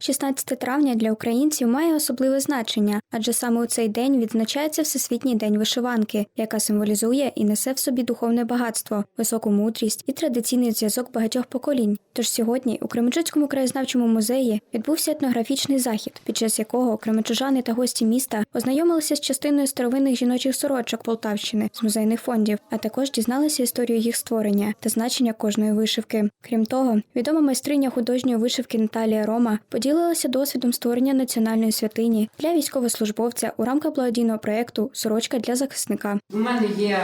16 травня для українців має особливе значення, адже саме у цей день відзначається Всесвітній день вишиванки, яка символізує і несе в собі духовне багатство, високу мудрість і традиційний зв'язок багатьох поколінь. Тож сьогодні у Кременчуцькому краєзнавчому музеї відбувся етнографічний захід, під час якого кременчужани та гості міста ознайомилися з частиною старовинних жіночих сорочок Полтавщини з музейних фондів, а також дізналися історію їх створення та значення кожної вишивки. Крім того, відома майстриня художньої вишивки Наталія Рома поділилася досвідом створення національної святині для військовослужбовця у рамках благодійного проєкту Сорочка для захисника. У мене є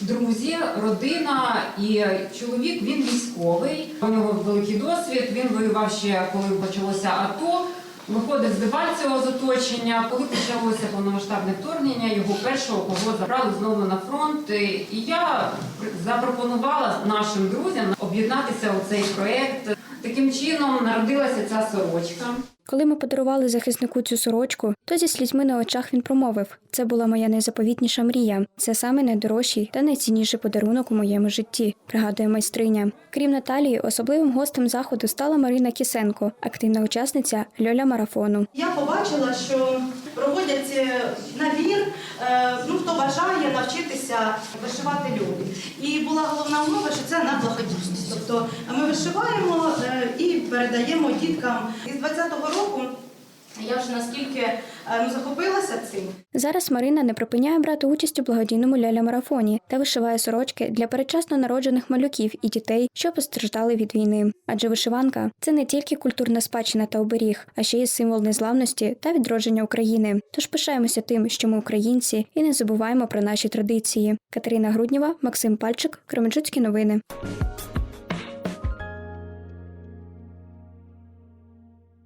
друзі, родина і чоловік. Він військовий. У нього великий досвід. Він воював ще коли почалося АТО. Виходив з Дебальцевого з оточення. Коли почалося повномасштабне вторгнення, його першого кого забрали знову на фронт. І я запропонувала нашим друзям об'єднатися у цей проект. Таким чином народилася ця сорочка. Коли ми подарували захиснику цю сорочку, то зі слізьми на очах він промовив: це була моя найзаповітніша мрія. Це саме найдорожчий та найцінніший подарунок у моєму житті, пригадує майстриня. Крім Наталії, особливим гостем заходу стала Марина Кісенко, активна учасниця льоля марафону. Я побачила, що проводять е, набір, е, ну хто бажає навчитися вишивати люди. І була головна умова, що це на благодійність. Тобто ми вишиваємо передаємо діткам. І з 20-го року я вже наскільки е, ну, захопилася цим. Зараз Марина не припиняє брати участь у благодійному ляля марафоні та вишиває сорочки для передчасно народжених малюків і дітей, що постраждали від війни. Адже вишиванка це не тільки культурна спадщина та оберіг, а ще й символ незламності та відродження України. Тож пишаємося тим, що ми українці, і не забуваємо про наші традиції. Катерина Груднєва, Максим Пальчик, Кременчуцькі новини.